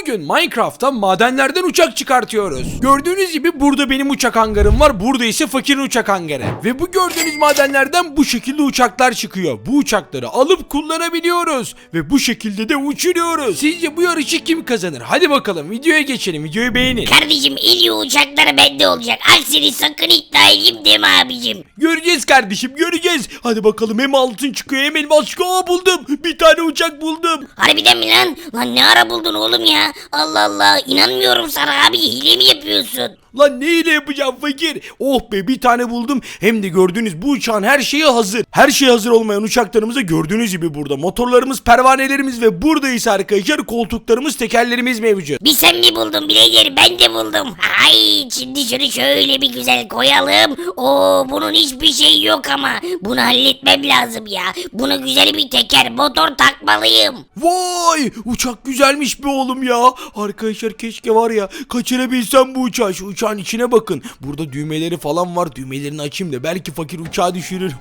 Bugün Minecraft'ta madenlerden uçak çıkartıyoruz. Gördüğünüz gibi burada benim uçak hangarım var. Burada ise fakirin uçak hangarı. Ve bu gördüğünüz madenlerden bu şekilde uçaklar çıkıyor. Bu uçakları alıp kullanabiliyoruz. Ve bu şekilde de uçuruyoruz. Sizce bu yarışı kim kazanır? Hadi bakalım videoya geçelim. Videoyu beğenin. Kardeşim en iyi uçakları bende olacak. Aksini sakın iddia edeyim deme abicim. Göreceğiz kardeşim göreceğiz. Hadi bakalım hem altın çıkıyor hem elmas çıkıyor. Aa, buldum. Bir tane uçak buldum. Harbiden mi lan? Lan ne ara buldun oğlum ya? Allah Allah inanmıyorum sana abi hile mi yapıyorsun? Lan neyle yapacağım fakir? Oh be bir tane buldum. Hem de gördüğünüz bu uçağın her şeyi hazır. Her şey hazır olmayan uçaklarımızda gördüğünüz gibi burada. Motorlarımız, pervanelerimiz ve burada ise arkadaşlar koltuklarımız, tekerlerimiz mevcut. Bir sen mi buldun birader ben de buldum. Ay şimdi şunu şöyle bir güzel koyalım. Oo bunun hiçbir şey yok ama. Bunu halletmem lazım ya. Buna güzel bir teker motor takmalıyım. Vay uçak güzelmiş be oğlum ya. Arkadaşlar keşke var ya kaçırabilsem bu uçağı. Şu uçağın içine bakın. Burada düğmeleri falan var. Düğmelerini açayım da belki fakir uçağı düşürür.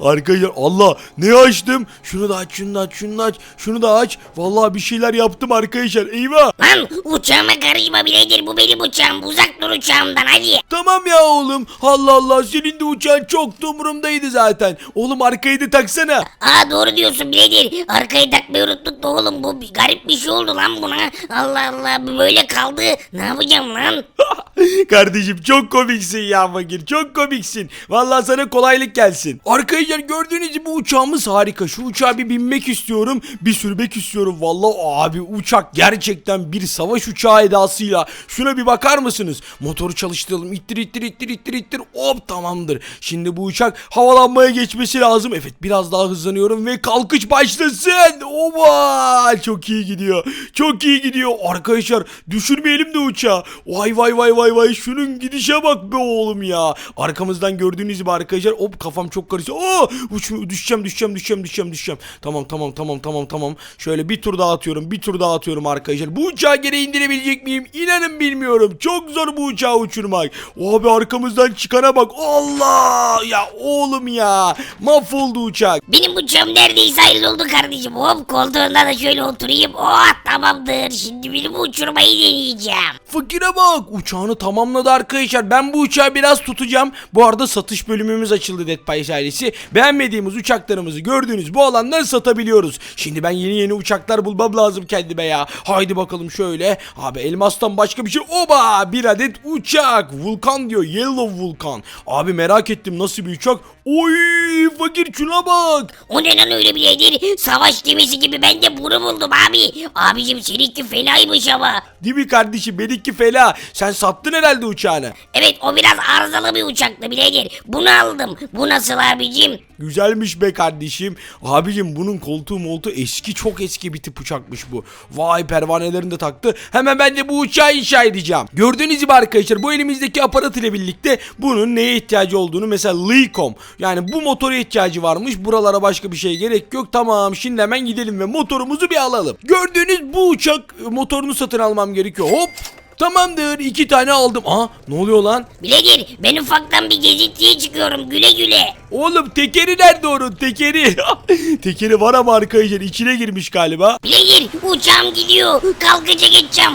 Arkadaşlar Allah ne açtım? Şunu da aç, şunu da aç, şunu da aç, şunu da aç. Vallahi bir şeyler yaptım arkadaşlar. Eyvah. Lan uçağıma karışma birader bu benim uçağım. Uzak dur uçağımdan hadi. Tamam ya oğlum. Allah Allah senin de uçağın çok da umurumdaydı zaten. Oğlum arkayı da taksana. Aa doğru diyorsun birader. Arkayı takmayı unuttuk da oğlum bu bir garip bir şey oldu lan buna. Allah Allah bu böyle kaldı. Ne yapacağım lan? Kardeşim çok komiksin ya fakir çok komiksin. Vallahi sana kolaylık gelsin. Arkadaşlar gördüğünüz gibi uçağımız harika. Şu uçağa bir binmek istiyorum. Bir sürmek istiyorum. Vallahi abi uçak gerçekten bir savaş uçağı edasıyla. Şuna bir bakar mısınız? Motoru çalıştıralım. İttir ittir ittir ittir ittir. Hop tamamdır. Şimdi bu uçak havalanmaya geçmesi lazım. Evet biraz daha hızlanıyorum ve kalkış başlasın. Oba çok iyi gidiyor. Çok iyi gidiyor. Arkadaşlar düşürmeyelim de uçağı. Vay vay vay vay vay şunun gidişe bak be oğlum ya. Arkamızdan gördüğünüz gibi arkadaşlar hop kafam çok Aa uç, düşeceğim düşeceğim düşeceğim düşeceğim düşeceğim. Tamam tamam tamam tamam tamam. Şöyle bir tur daha atıyorum bir tur daha atıyorum arkadaşlar. Bu uçağı geri indirebilecek miyim? İnanın bilmiyorum. Çok zor bu uçağı uçurmak. Abi arkamızdan çıkana bak. Allah ya oğlum ya. Mahvoldu uçak. Benim uçağım neredeyse hayırlı oldu kardeşim. Hop koltuğunda da şöyle oturayım. Oh tamamdır. Şimdi benim uçurmayı deneyeceğim. Fakire bak uçağını tamamladı arkadaşlar. Ben bu uçağı biraz tutacağım. Bu arada satış bölümümüz açıldı Dead ailesi. Beğenmediğimiz uçaklarımızı gördüğünüz bu alandan satabiliyoruz. Şimdi ben yeni yeni uçaklar bulmam lazım kendime ya. Haydi bakalım şöyle. Abi elmastan başka bir şey. Oba bir adet uçak. Vulkan diyor. Yellow Vulkan. Abi merak ettim nasıl bir uçak. Oy fakir şuna bak. O ne lan öyle birader? Savaş gemisi gibi ben de bunu buldum abi. Abicim seninki fenaymış ama. Değil mi kardeşim benimki fela. Sen sattın herhalde uçağını. Evet o biraz arızalı bir uçaktı birader. Bunu aldım. Bu nasıl abicim? Güzelmiş be kardeşim. Abicim bunun koltuğu moltu eski çok eski bir tip uçakmış bu. Vay pervanelerini de taktı. Hemen ben de bu uçağı inşa edeceğim. Gördüğünüz gibi arkadaşlar bu elimizdeki aparat ile birlikte bunun neye ihtiyacı olduğunu mesela Lycom. Yani bu motora ihtiyacı varmış. Buralara başka bir şey gerek yok. Tamam şimdi hemen gidelim ve motorumuzu bir alalım. Gördüğünüz bu uçak e, motorunu satın almam gerekiyor. Hop. Tamamdır iki tane aldım. Aa ne oluyor lan? Birader ben ufaktan bir gezintiye çıkıyorum güle güle. Oğlum tekeri nerede onun tekeri? tekeri var ama arkadaşlar içine girmiş galiba. Birader uçağım gidiyor. Kalkacak geçeceğim.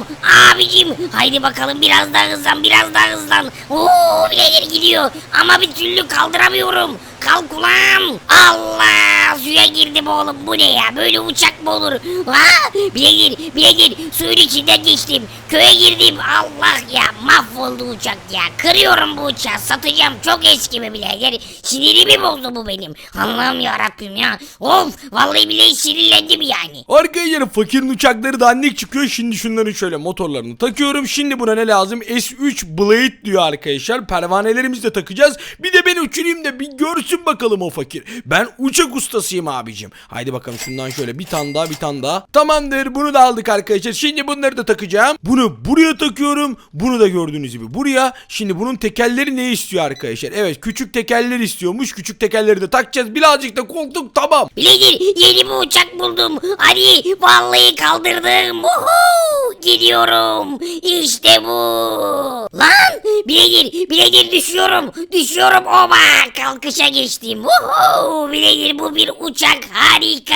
Abicim haydi bakalım biraz daha hızlan biraz daha hızlan. Oo birader gidiyor. Ama bir türlü kaldıramıyorum. Kalk ulan. Allah suya girdim oğlum bu ne ya böyle uçak mı olur? Ha birader birader suyun içinden geçtim. Köye girdim Allah ya mahvoldu uçak ya. Kırıyorum bu uçağı satacağım çok eski mi birader. Sinirimi bozdu bu benim. Allah'ım ya ya. Of vallahi bile sinirlendim yani. Arkadaşlar fakirin uçakları dandik çıkıyor. Şimdi şunların şöyle motorlarını takıyorum. Şimdi buna ne lazım? S3 Blade diyor arkadaşlar. Pervanelerimizi de takacağız. Bir de ben uçurayım da bir görsün bakalım o fakir. Ben uçak ustasıyım abicim. Haydi bakalım şundan şöyle bir tane daha bir tane daha. Tamamdır bunu da aldık arkadaşlar. Şimdi bunları da takacağım. Bunu buraya takıyorum. Bunu da gördüğünüz gibi buraya. Şimdi bunun tekerleri ne istiyor arkadaşlar? Evet küçük tekerler istiyormuş. Küçük tekerleri de takacağız. Birazcık da koltuk tamam. Birader yeni bir uçak buldum. Hadi vallahi kaldırdım. Uhu, gidiyorum. İşte bu. Lan Biledir, biledir düşüyorum. Düşüyorum oba. Kalkışa geçtim. Uhu, biledir bu bir uçak harika.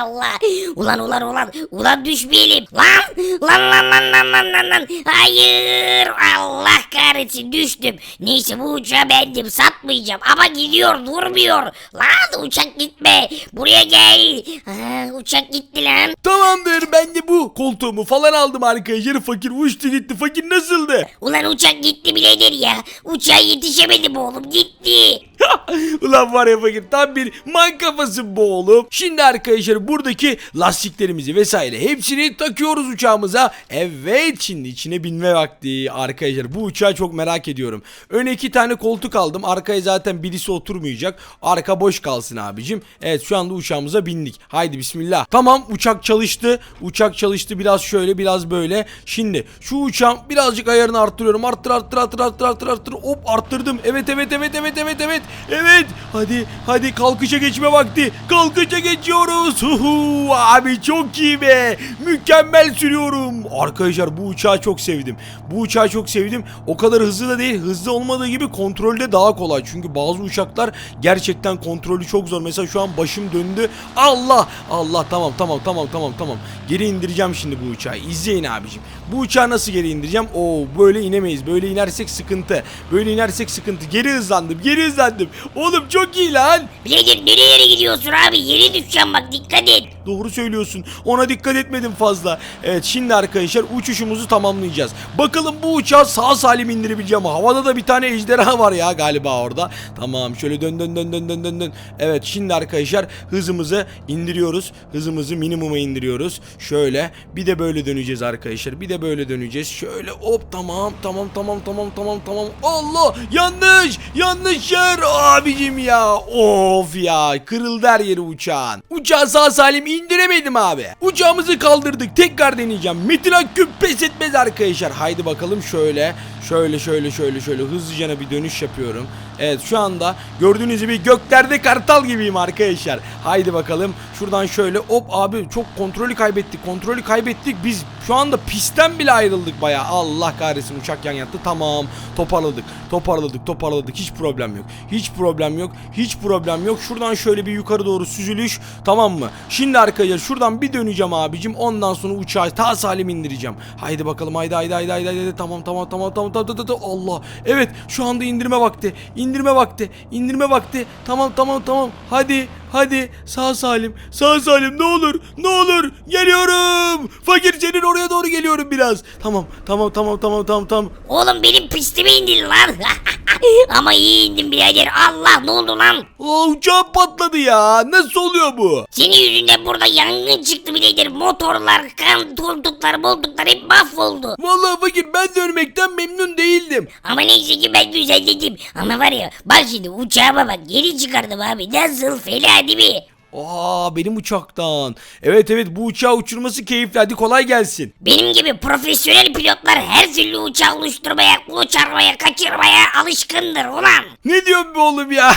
Allah. Ulan ulan ulan. Ulan düşmeyelim. Lan. Lan lan lan lan lan lan lan. Hayır. Allah kahretsin düştüm. Neyse bu uçağı bendim satmayacağım. Ama gidiyor durmuyor. Lan uçak gitme. Buraya gel. Ha, uçak gitti lan. Tamamdır ben de bu koltuğumu falan aldım arkadaşlar. Fakir uçtu gitti. Fakir nasıldı? Ulan uçak gitti biledir ya. Uçağa yetişemedim oğlum gitti. Ulan var ya fakir tam bir man kafası bu oğlum. Şimdi arkadaşlar buradaki lastiklerimizi vesaire hepsini takıyoruz uçağımıza. Evet şimdi içine binme vakti arkadaşlar. Bu uçağı çok merak ediyorum. Öne iki tane koltuk aldım. Arkaya zaten birisi oturmayacak. Arka boş kalsın abicim. Evet şu anda uçağımıza bindik. Haydi bismillah. Tamam uçak çalıştı. Uçak çalıştı biraz şöyle biraz böyle. Şimdi şu uçağın birazcık ayarını arttırıyorum. Arttır arttır arttır arttır arttır arttır. Hop arttırdım. Evet evet evet evet evet evet. Evet. Hadi hadi kalkışa geçme vakti. Kalkışa geçiyoruz. Huhu, abi çok iyi be. Mükemmel sürüyorum. Arkadaşlar bu uçağı çok sevdim. Bu uçağı çok sevdim. O kadar hızlı da değil. Hızlı olmadığı gibi kontrolde daha kolay. Çünkü bazı uçaklar gerçekten kontrolü çok zor. Mesela şu an başım döndü. Allah Allah tamam tamam tamam tamam tamam. Geri indireceğim şimdi bu uçağı. İzleyin abicim. Bu uçağı nasıl geri indireceğim? Oo böyle inemeyiz. Böyle inersek sıkıntı. Böyle inersek sıkıntı. Geri hızlandım. Geri hızlandım. Oğlum çok iyi lan. Biledir nereye gidiyorsun abi? Yere düşeceğim bak dikkat et. Doğru söylüyorsun. Ona dikkat etmedim fazla. Evet şimdi arkadaşlar uçuşumuzu tamamlayacağız. Bakalım bu uçağı sağ salim indirebileceğim. Havada da bir tane ejderha var ya galiba orada. Tamam şöyle dön dön dön dön dön dön dön. Evet şimdi arkadaşlar hızımızı indiriyoruz. Hızımızı minimuma indiriyoruz. Şöyle bir de böyle döneceğiz arkadaşlar. Bir de böyle döneceğiz. Şöyle hop tamam tamam tamam tamam tamam tamam. Allah yanlış yanlış yer abicim ya. Of ya kırıldı her yeri uçağın. Uçağı sağ salim indiremedim abi. Uçağımızı kaldırdık. Tekrar deneyeceğim. Metin Akgün pes etmez arkadaşlar. Haydi bakalım şöyle. Şöyle şöyle şöyle şöyle hızlıca bir dönüş yapıyorum. Evet şu anda gördüğünüz gibi göklerde kartal gibiyim arkadaşlar. Haydi bakalım şuradan şöyle hop abi çok kontrolü kaybettik. Kontrolü kaybettik. Biz şu anda pistten bile ayrıldık baya. Allah kahretsin uçak yan yattı. Tamam toparladık. Toparladık toparladık. Hiç problem yok. Hiç problem yok. Hiç problem yok. Şuradan şöyle bir yukarı doğru süzülüş. Tamam mı? Şimdi arkadaşlar şuradan bir döneceğim abicim. Ondan sonra uçağı ta salim indireceğim. Haydi bakalım haydi haydi haydi haydi. haydi. Tamam tamam tamam tamam tamam tamam. Allah. Evet şu anda indirme vakti. İndirme vakti. İndirme vakti. Tamam tamam tamam. Hadi hadi sağ salim. Sağ salim ne olur. Ne olur. Geliyorum. Fakir senin oraya doğru geliyorum biraz. Tamam tamam tamam tamam tamam tamam. Oğlum benim pistime indin lan. Ama iyi indim birader. Allah ne oldu lan? Aa, uçağım patladı ya. Nasıl oluyor bu? Senin yüzünden burada yangın çıktı birader. Motorlar, kan, koltuklar, moltuklar hep mahvoldu. Vallahi fakir ben de ölmekten memnun değildim. Ama neyse ki ben düzenledim. Ama var ya bak şimdi uçağıma bak geri çıkardım abi. Nasıl fena değil mi? Aa benim uçaktan. Evet evet bu uçağı uçurması keyifli. Hadi kolay gelsin. Benim gibi profesyonel pilotlar her türlü uçağı oluşturmaya, uçurmaya, kaçırmaya alışkındır ulan. Ne diyorsun be oğlum ya?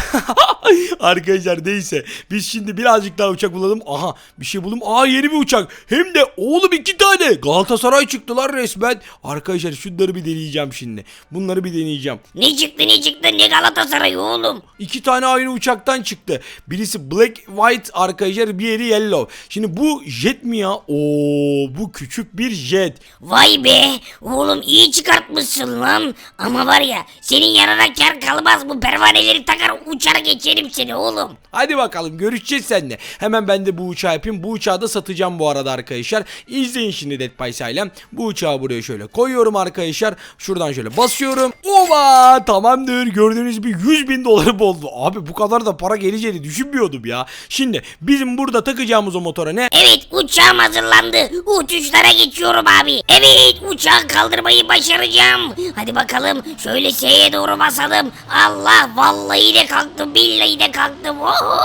Arkadaşlar neyse. Biz şimdi birazcık daha uçak bulalım. Aha bir şey buldum. Aa yeni bir uçak. Hem de oğlum iki tane. Galatasaray çıktılar resmen. Arkadaşlar şunları bir deneyeceğim şimdi. Bunları bir deneyeceğim. Ne çıktı ne çıktı ne Galatasaray oğlum. İki tane aynı uçaktan çıktı. Birisi black white arkadaşlar bir yeri yellow. Şimdi bu jet mi ya? Oo bu küçük bir jet. Vay be oğlum iyi çıkartmışsın lan. Ama var ya senin yanına kar kalmaz bu pervaneleri takar uçar geçerim seni oğlum. Hadi bakalım görüşeceğiz seninle. Hemen ben de bu uçağı yapayım. Bu uçağı da satacağım bu arada arkadaşlar. İzleyin şimdi Dead by Silent. Bu uçağı buraya şöyle koyuyorum arkadaşlar. Şuradan şöyle basıyorum. Ova tamamdır. Gördüğünüz gibi 100 bin dolarım oldu. Abi bu kadar da para geleceğini düşünmüyordum ya. Şimdi bizim burada takacağımız o motora ne? Evet uçağım hazırlandı. Uçuşlara geçiyorum abi. Evet uçağı kaldırmayı başaracağım. Hadi bakalım şöyle S'ye doğru basalım. Allah vallahi de kalktım billahi de kalktım. Oho!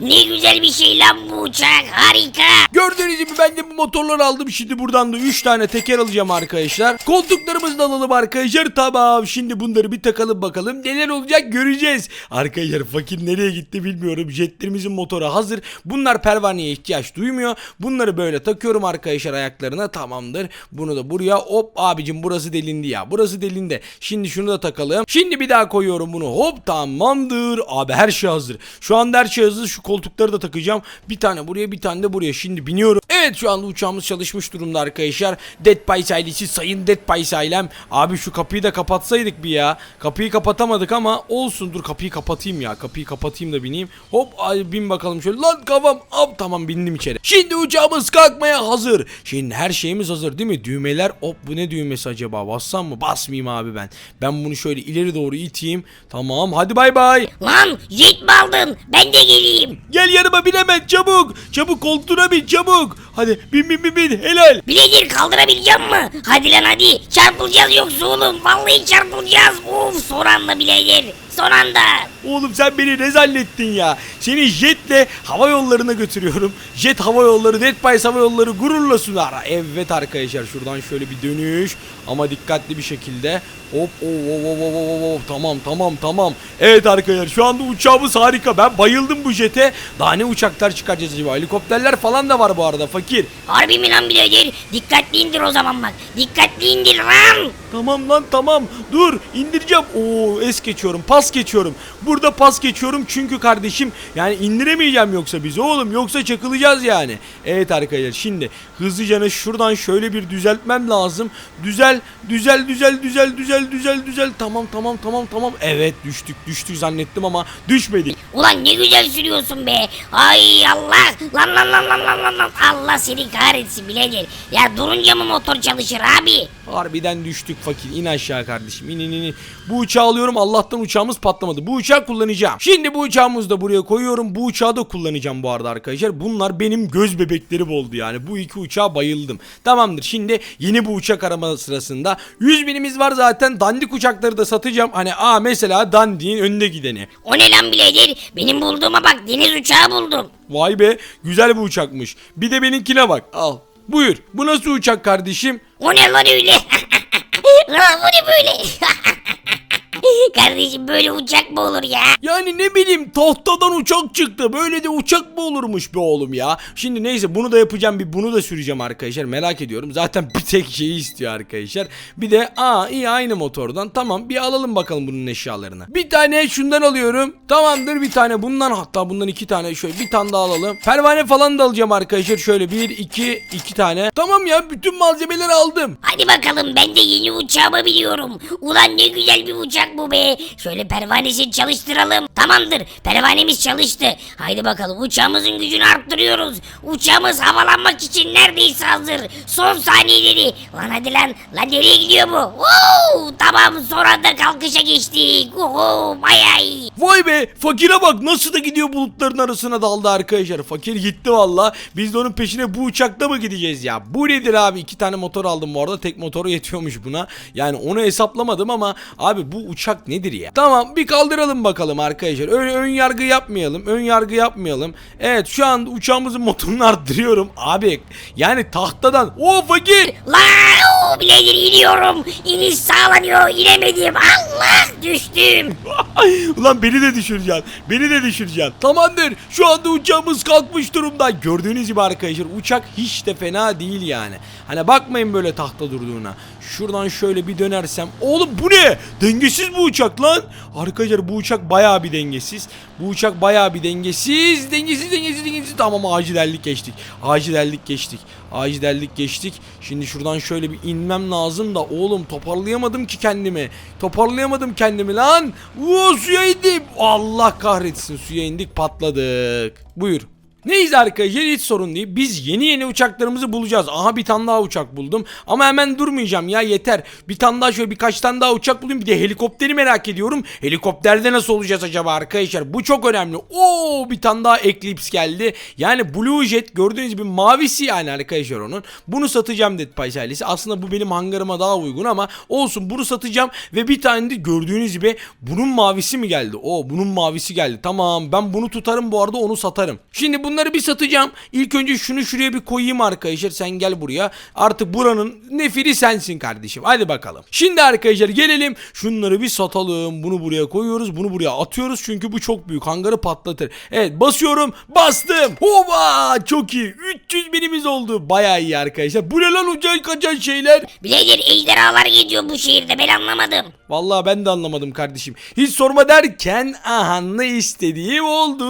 Ne güzel bir şey lan bu uçak. Harika. Gördüğünüz gibi ben de bu motorları aldım. Şimdi buradan da 3 tane teker alacağım arkadaşlar. Koltuklarımızı da alalım arkadaşlar. Tamam şimdi bunları bir takalım bakalım. Neler olacak göreceğiz. Arkadaşlar fakir nereye gitti bilmiyorum. Jetlerimizin motoru hazır. Bunlar pervaneye ihtiyaç duymuyor. Bunları böyle takıyorum arkadaşlar ayaklarına. Tamamdır. Bunu da buraya hop abicim burası delindi ya. Burası delindi. Şimdi şunu da takalım. Şimdi bir daha koyuyorum bunu. Hop tamamdır. Abi her şey hazır. Şu anda her şey hazır. Şu koltukları da takacağım. Bir tane buraya bir tane de buraya. Şimdi biniyorum. Evet şu anda uçağımız çalışmış durumda arkadaşlar. Dead Pies ailesi sayın Dead Pies ailem. Abi şu kapıyı da kapatsaydık bir ya. Kapıyı kapatamadık ama olsun dur kapıyı kapatayım ya. Kapıyı kapatayım da bineyim. Hop bin bakalım şöyle. Lan kafam. Hop tamam bindim içeri. Şimdi uçağımız kalkmaya hazır. Şimdi her şeyimiz hazır değil mi? Düğmeler hop bu ne düğmesi acaba? Bassam mı? Basmayayım abi ben. Ben bunu şöyle ileri doğru iteyim. Tamam hadi bay bay. Lan jet mi? Ben de geleyim. Gel yanıma bin hemen çabuk. Çabuk koltuğuna bin çabuk. Hadi bin bin bin bin helal. Biledir kaldırabileceğim mi? Hadi lan hadi. Çarpılacağız yoksa oğlum. Vallahi çarpılacağız. Of son anda. Son anda. Oğlum sen beni ne zannettin ya? Seni jetle hava yollarına götürüyorum. Jet hava yolları, Dead Pies hava yolları gururla sunar. Evet arkadaşlar şuradan şöyle bir dönüş. Ama dikkatli bir şekilde. Hop oh, oh, oh, oh, oh. tamam tamam tamam. Evet arkadaşlar şu anda uçağımız harika. Ben bayıldım bu jete. Daha ne uçaklar çıkaracağız acaba? Helikopterler falan da var bu arada fakir. Harbi mi lan biledir? Dikkatli indir o zaman bak. Dikkatli indir lan. Tamam lan tamam. Dur indireceğim. Oo es geçiyorum. Pas geçiyorum. Burada pas geçiyorum çünkü kardeşim yani indiremeyeceğim yoksa biz oğlum yoksa çakılacağız yani. Evet arkadaşlar şimdi hızlıca şuradan şöyle bir düzeltmem lazım. Düzel düzel düzel düzel düzel düzel düzel. Tamam tamam tamam tamam. Evet düştük düştük zannettim ama düşmedik. Ulan ne güzel sürüyorsun be. Ay Allah. Lan lan lan lan lan lan. lan. Allah seni kahretsin biledir. Ya durunca mı motor çalışır abi? Harbiden düştük fakir. İn aşağı kardeşim. İn in in. Bu uçağı alıyorum. Allah'tan uçağımız patlamadı. Bu uçağı kullanacağım. Şimdi bu uçağımızı da buraya koyuyorum. Bu uçağı da kullanacağım bu arada arkadaşlar. Bunlar benim göz bebeklerim oldu yani. Bu iki uçağa bayıldım. Tamamdır. Şimdi yeni bu uçak arama sırasında 100 binimiz var zaten. Dandik uçakları da satacağım. Hani a mesela dandiğin önünde gideni. O ne lan biledir? Benim bulduğuma bak deniz uçağı buldum. Vay be güzel bir uçakmış. Bir de benimkine bak. Al. Buyur. Bu nasıl uçak kardeşim? O ne lan öyle? lan bu ne böyle? Kardeşim böyle uçak mı olur ya? Yani ne bileyim tahtadan uçak çıktı. Böyle de uçak mı olurmuş be oğlum ya. Şimdi neyse bunu da yapacağım bir bunu da süreceğim arkadaşlar. Merak ediyorum. Zaten bir tek şeyi istiyor arkadaşlar. Bir de aa iyi aynı motordan. Tamam bir alalım bakalım bunun eşyalarını. Bir tane şundan alıyorum. Tamamdır bir tane bundan hatta bundan iki tane şöyle bir tane daha alalım. Pervane falan da alacağım arkadaşlar. Şöyle bir iki iki tane. Tamam ya bütün malzemeleri aldım. Hadi bakalım ben de yeni uçağımı biliyorum. Ulan ne güzel bir uçak bu be. Şöyle pervanesini çalıştıralım. Tamamdır pervanemiz çalıştı. Haydi bakalım uçağımızın gücünü arttırıyoruz. Uçağımız havalanmak için neredeyse hazır. Son saniyeleri. Lan hadi lan. Lan nereye gidiyor bu? Oo, tamam son anda kalkışa geçtik. Oho bayay. Vay be fakire bak nasıl da gidiyor bulutların arasına daldı arkadaşlar. Fakir gitti valla. Biz de onun peşine bu uçakta mı gideceğiz ya? Bu nedir abi? İki tane motor aldım bu arada. Tek motoru yetiyormuş buna. Yani onu hesaplamadım ama abi bu uçak nedir ya? Tamam bir kaldıralım bakalım arkadaşlar. Öyle ön yargı yapmayalım. Ön yargı yapmayalım. Evet şu an uçağımızın motorunu arttırıyorum. Abi yani tahtadan. O fakir. Lan o iniyorum. İniş sağlanıyor. İnemedim. Allah düştüm. Ulan beni de düşüreceksin. Beni de düşüreceksin. Tamamdır. Şu anda uçağımız kalkmış durumda. Gördüğünüz gibi arkadaşlar uçak hiç de fena değil yani. Hani bakmayın böyle tahta durduğuna. Şuradan şöyle bir dönersem. Oğlum bu ne? Dengesiz bu uçak lan. Arkadaşlar bu uçak bayağı bir dengesiz. Bu uçak bayağı bir dengesiz. Dengesiz dengesiz dengesiz. Tamam acidellik geçtik. Acidellik geçtik. Acidellik geçtik. Şimdi şuradan şöyle bir inmem lazım da oğlum toparlayamadım ki kendimi. Toparlayamadım kendimi lan. Oo, suya indim. Allah kahretsin suya indik patladık. Buyur. Neyse arkadaşlar hiç sorun değil. Biz yeni yeni uçaklarımızı bulacağız. Aha bir tane daha uçak buldum. Ama hemen durmayacağım ya yeter. Bir tane daha şöyle birkaç tane daha uçak bulayım. Bir de helikopteri merak ediyorum. Helikopterde nasıl olacağız acaba arkadaşlar? Bu çok önemli. Oo bir tane daha Eclipse geldi. Yani Blue Jet gördüğünüz gibi mavisi yani arkadaşlar onun. Bunu satacağım Dead Pies. Aslında bu benim hangarıma daha uygun ama olsun bunu satacağım. Ve bir tane de gördüğünüz gibi bunun mavisi mi geldi? O bunun mavisi geldi. Tamam ben bunu tutarım bu arada onu satarım. Şimdi bunları bir satacağım. İlk önce şunu şuraya bir koyayım arkadaşlar. Sen gel buraya. Artık buranın nefiri sensin kardeşim. Hadi bakalım. Şimdi arkadaşlar gelelim. Şunları bir satalım. Bunu buraya koyuyoruz. Bunu buraya atıyoruz. Çünkü bu çok büyük. Hangarı patlatır. Evet basıyorum. Bastım. Hova çok iyi. 300 binimiz oldu. Bayağı iyi arkadaşlar. Bu ne lan uçak kaçan şeyler? Birader ejderhalar gidiyor bu şehirde ben anlamadım. Vallahi ben de anlamadım kardeşim. Hiç sorma derken aha ne istediğim oldu.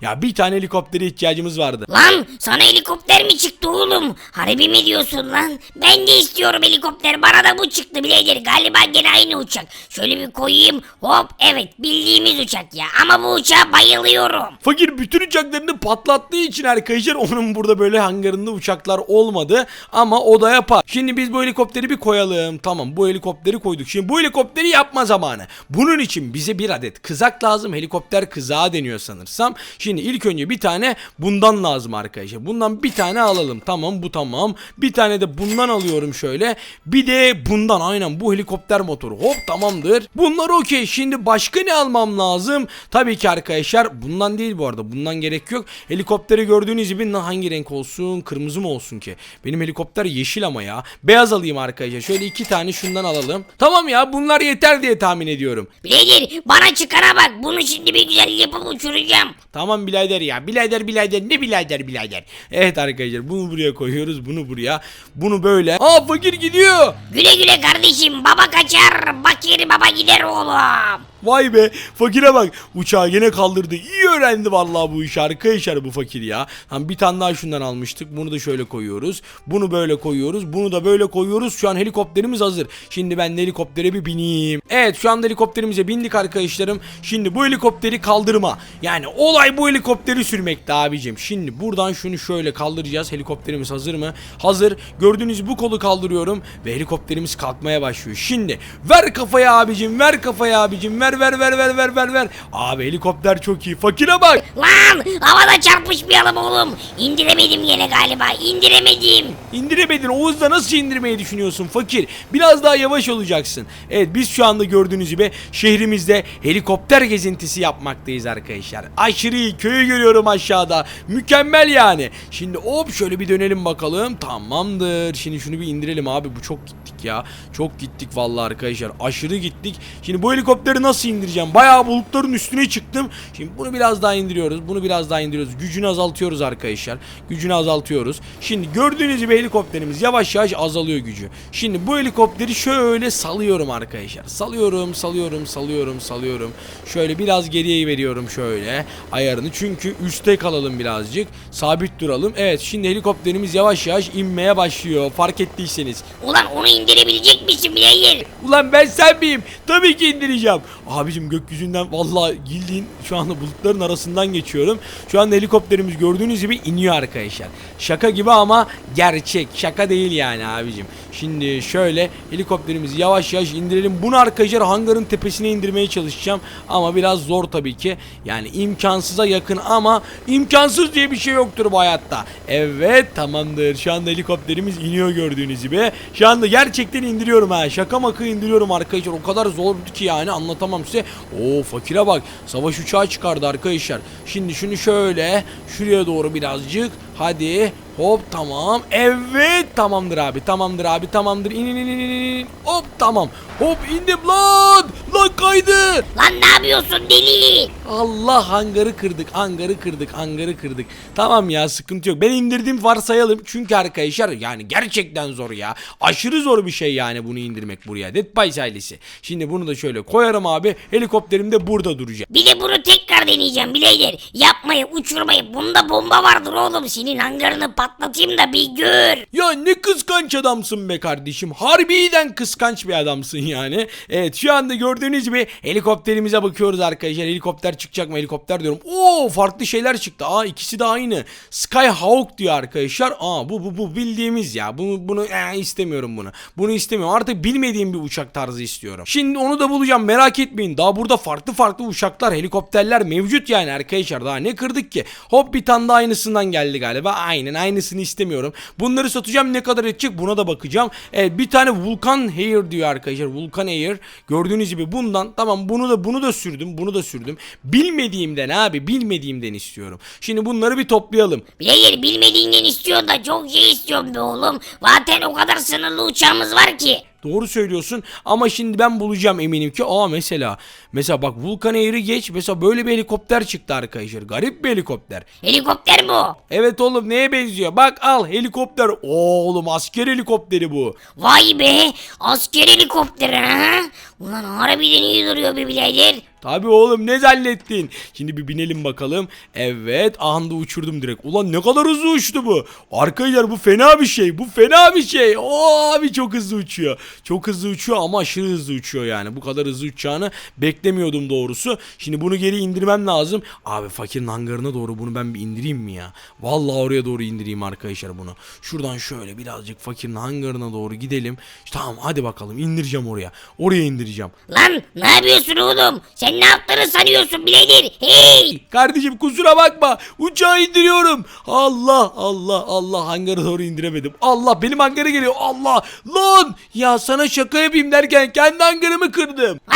Ya bir tane helikoptere ihtiyacımız vardı. Lan sana helikopter mi çıktı oğlum? Harbi mi diyorsun lan? Ben de istiyorum helikopter bana da bu çıktı birader galiba gene aynı uçak. Şöyle bir koyayım hop evet bildiğimiz uçak ya ama bu uçağa bayılıyorum. Fakir bütün uçaklarını patlattığı için arkadaşlar onun burada böyle hangarında uçaklar olmadı. Ama o da yapar. Şimdi biz bu helikopteri bir koyalım. Tamam bu helikopteri koyduk. Şimdi bu helikopteri yapma zamanı. Bunun için bize bir adet kızak lazım. Helikopter kızağı deniyor sanırsam. Şimdi ilk önce bir tane bundan lazım arkadaşlar. Bundan bir tane alalım. Tamam bu tamam. Bir tane de bundan alıyorum şöyle. Bir de bundan aynen bu helikopter motoru. Hop tamamdır. Bunlar okey. Şimdi başka ne almam lazım? Tabii ki arkadaşlar bundan değil bu arada. Bundan gerek yok. Helikopteri gördüğünüz gibi hangi renk olsun? Kırmızı mı olsun ki? Benim helikopter yeşil ama ya. Beyaz alayım arkadaşlar. Şöyle iki tane şundan alalım. Tamam ya bunlar yeter diye tahmin ediyorum. Birader bana çıkana bak bunu şimdi bir güzel yapıp uçuracağım. Tamam birader ya. Birader birader ne birader birader. Evet arkadaşlar bunu buraya koyuyoruz. Bunu buraya. Bunu böyle. Aa fakir gidiyor. Güle güle kardeşim baba kaçar bakir baba gider oğlum. Vay be fakire bak. Uçağı gene kaldırdı. İyi öğrendi vallahi bu işi arkadaşlar bu fakir ya. Tam bir tane daha şundan almıştık bunu da şöyle koyuyoruz. Bunu böyle koyuyoruz bunu da böyle koyuyoruz. Şu an helikopterimiz hazır. Şimdi ben helikoptere bir bineyim. Evet şu anda helikopterimize bindik arkadaşlarım. Şimdi bu helikopteri kaldırma. Yani olay bu helikopteri sürmekte abicim. Şimdi buradan şunu şöyle kaldıracağız. Helikopterimiz hazır mı? Hazır. Gördüğünüz bu kolu kaldırıyorum ve helikopterimiz kalkmaya başlıyor. Şimdi ver kafaya abicim ver kafaya abicim ver ver ver ver ver ver ver abi helikopter çok iyi. Fakire bak. Lan havada çarpışmayalım oğlum. İndiremedim yine galiba. İndiremedim. İndiremedin. O hızla nasıl indirmeyi düşünüyorsun fakir? Biraz daha yavaş olacaksın. Evet biz şu anda gördüğünüz gibi şehrimizde helikopter gezintisi yapmaktayız arkadaşlar. Aşırı iyi. Köyü görüyorum aşağıda. Mükemmel yani. Şimdi hop şöyle bir dönelim bakalım. Tamamdır. Şimdi şunu bir indirelim abi. Bu çok ya. Çok gittik vallahi arkadaşlar. Aşırı gittik. Şimdi bu helikopteri nasıl indireceğim? Bayağı bulutların üstüne çıktım. Şimdi bunu biraz daha indiriyoruz bunu biraz daha indiriyoruz. Gücünü azaltıyoruz arkadaşlar. Gücünü azaltıyoruz. Şimdi gördüğünüz gibi helikopterimiz yavaş yavaş azalıyor gücü. Şimdi bu helikopteri şöyle salıyorum arkadaşlar. Salıyorum salıyorum salıyorum salıyorum. Şöyle biraz geriye veriyorum şöyle ayarını. Çünkü üstte kalalım birazcık. Sabit duralım. Evet şimdi helikopterimiz yavaş yavaş inmeye başlıyor. Fark ettiyseniz. Ulan onu indirebilecek misin birader? Ulan ben sen miyim? Tabii ki indireceğim. Abicim gökyüzünden vallahi bildiğin şu anda bulutların arasından geçiyorum. Şu anda helikopterimiz gördüğünüz gibi iniyor arkadaşlar. Şaka gibi ama gerçek. Şaka değil yani abicim. Şimdi şöyle helikopterimizi yavaş yavaş indirelim. Bunu arkadaşlar hangarın tepesine indirmeye çalışacağım. Ama biraz zor tabii ki. Yani imkansıza yakın ama imkansız diye bir şey yoktur bu hayatta. Evet tamamdır. Şu anda helikopterimiz iniyor gördüğünüz gibi. Şu anda gerçekten indiriyorum ha. Şaka maka indiriyorum arkadaşlar. O kadar zordu ki yani anlatamam size. Oo fakire bak. Savaş uçağı çıkardı arkadaşlar. Şimdi şunu şöyle şuraya doğru birazcık. Hadi hop tamam. Evet tamamdır abi. Tamamdır abi. Tamamdır. İn in in in in. Hop tamam. Hop indim lan. Lan kaydı. Lan ne yapıyorsun deli? Allah hangarı kırdık, hangarı kırdık, hangarı kırdık. Tamam ya sıkıntı yok. Ben indirdim varsayalım. Çünkü arkadaşlar yani gerçekten zor ya. Aşırı zor bir şey yani bunu indirmek buraya. Dead Pies ailesi. Şimdi bunu da şöyle koyarım abi. Helikopterim de burada duracak. Bir de bunu tekrar deneyeceğim birader. Yapmayı uçurmayı bunda bomba vardır oğlum. Senin hangarını patlatayım da bir gör. Ya ne kıskanç adamsın be kardeşim. Harbiden kıskanç bir adamsın yani. Evet şu anda gördüğünüz gibi helikopterimize bakıyoruz arkadaşlar. Helikopter çıkacak mı helikopter diyorum. Oo farklı şeyler çıktı. Aa ikisi de aynı. Skyhawk diyor arkadaşlar. Aa bu bu bu bildiğimiz ya. Bunu bunu ee, istemiyorum bunu. Bunu istemiyorum. Artık bilmediğim bir uçak tarzı istiyorum. Şimdi onu da bulacağım. Merak etmeyin. Daha burada farklı farklı uçaklar, helikopterler mevcut yani arkadaşlar. Daha ne kırdık ki? Hop bir tane daha aynısından geldi galiba. Aynen aynısını istemiyorum. Bunları satacağım. Ne kadar edecek? Buna da bakacağım. Evet bir tane Vulkan Hair diyor arkadaşlar. Vulkan Air. Gördüğünüz gibi bundan tamam bunu da bunu da sürdüm. Bunu da sürdüm. Bilmediğimden abi bilmediğimden istiyorum. Şimdi bunları bir toplayalım. Birader bilmediğinden istiyor da çok şey istiyorum be oğlum. Zaten o kadar sınırlı uçağımız var ki. Doğru söylüyorsun ama şimdi ben bulacağım eminim ki. Aa mesela mesela bak Vulkan Air'i geç. Mesela böyle bir helikopter çıktı arkadaşlar. Garip bir helikopter. Helikopter bu. Evet oğlum neye benziyor? Bak al helikopter. Oo, oğlum asker helikopteri bu. Vay be asker helikopteri ha. Ulan harbiden iyi duruyor be birader. Tabi oğlum ne zannettin? Şimdi bir binelim bakalım. Evet anda uçurdum direkt. Ulan ne kadar hızlı uçtu bu. Arkadaşlar bu fena bir şey. Bu fena bir şey. Oo abi çok hızlı uçuyor. Çok hızlı uçuyor ama aşırı hızlı uçuyor yani. Bu kadar hızlı uçacağını beklemiyordum doğrusu. Şimdi bunu geri indirmem lazım. Abi fakirin hangarına doğru bunu ben bir indireyim mi ya? Vallahi oraya doğru indireyim arkadaşlar bunu. Şuradan şöyle birazcık fakirin hangarına doğru gidelim. Tamam hadi bakalım indireceğim oraya. Oraya indireceğim. Lan ne yapıyorsun oğlum? Sen ne yaptığını sanıyorsun birader? Hey! Kardeşim kusura bakma. Uçağı indiriyorum. Allah Allah Allah hangara doğru indiremedim. Allah benim hangara geliyor. Allah lan ya sana şaka yapayım derken kendi hangarımı kırdım.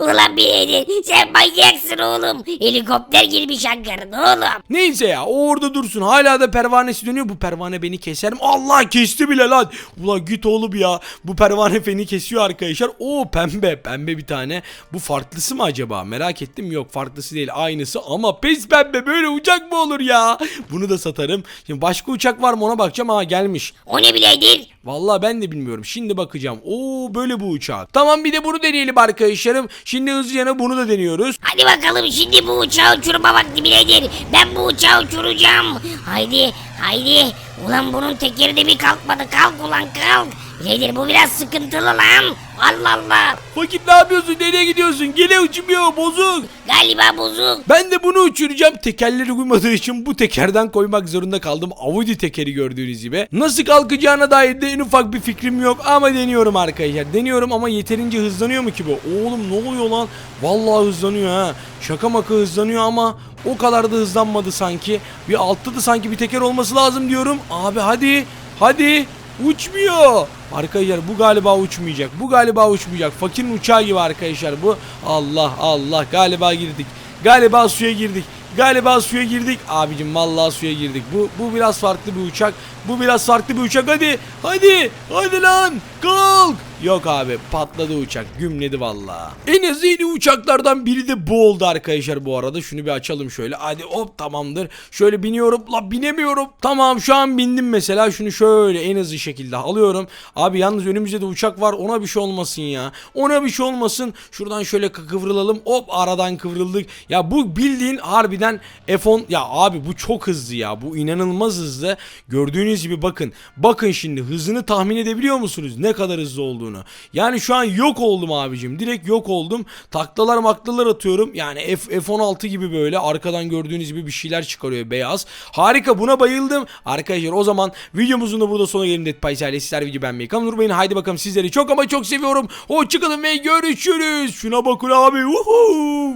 Ulan birader sen manyaksın oğlum. Helikopter girmiş hangarına oğlum. Neyse ya o orada dursun. Hala da pervanesi dönüyor. Bu pervane beni keser mi? Allah kesti bile lan. Ulan git oğlum ya. Bu pervane beni kesiyor arkadaşlar. Oo pembe. Pembe bir tane. Bu farklısı mı acaba? Merak ettim. Yok farklısı değil. Aynısı ama pes pembe. Böyle uçak mı olur ya? Bunu da satarım. Şimdi başka uçak var mı ona bakacağım. Aa gelmiş. O ne birader? Vallahi ben de bilmiyorum. Şimdi bakacağım. Oo böyle bu uçak. Tamam bir de bunu deneyelim arkadaşlarım. Şimdi hızlıca bunu da deniyoruz. Hadi bakalım şimdi bu uçağı uçurma vakti birader. Ben bu uçağı uçuracağım. Haydi haydi. Ulan bunun tekeri de bir kalkmadı. Kalk ulan kalk. Birader bu biraz sıkıntılı lan. Allah Allah. Fakir ne yapıyorsun? Nereye gidiyorsun? Gene uçmuyor. Bozuk. Galiba bozuk. Ben de bunu uçuracağım. Tekerleri uymadığı için bu tekerden koymak zorunda kaldım. Audi tekeri gördüğünüz gibi. Nasıl kalkacağına dair de en ufak bir fikrim yok ama deniyorum arkadaşlar. Deniyorum ama yeterince hızlanıyor mu ki bu? Oğlum ne oluyor lan? Vallahi hızlanıyor ha. Şaka maka hızlanıyor ama o kadar da hızlanmadı sanki. Bir altta da sanki bir teker olması lazım diyorum. Abi hadi. Hadi. Uçmuyor. Arkadaşlar bu galiba uçmayacak. Bu galiba uçmayacak. Fakirin uçağı gibi arkadaşlar bu. Allah Allah galiba girdik. Galiba suya girdik. Galiba suya girdik. Abicim vallahi suya girdik. Bu bu biraz farklı bir uçak. Bu biraz farklı bir uçak. Hadi. Hadi. Hadi lan. Kalk. Yok abi patladı uçak. Gümledi vallahi. En az uçaklardan biri de bu oldu arkadaşlar bu arada. Şunu bir açalım şöyle. Hadi hop tamamdır. Şöyle biniyorum. La binemiyorum. Tamam şu an bindim mesela. Şunu şöyle en hızlı şekilde alıyorum. Abi yalnız önümüzde de uçak var. Ona bir şey olmasın ya. Ona bir şey olmasın. Şuradan şöyle kıvrılalım. Hop aradan kıvrıldık. Ya bu bildiğin harbiden F10 ya abi bu çok hızlı ya. Bu inanılmaz hızlı. Gördüğünüz gibi bakın. Bakın şimdi hızını tahmin edebiliyor musunuz? Ne kadar hızlı olduğunu. Yani şu an yok oldum abicim. Direkt yok oldum. Taklalar maklalar atıyorum. Yani F, F16 gibi böyle arkadan gördüğünüz gibi bir şeyler çıkarıyor beyaz. Harika buna bayıldım. Arkadaşlar o zaman videomuzun da burada sona gelelim Dead ailesi. Sizler video beğenmeyi kanal unutmayın. Haydi bakalım sizleri çok ama çok seviyorum. Hoşçakalın ve görüşürüz. Şuna bakın abi. Woohoo.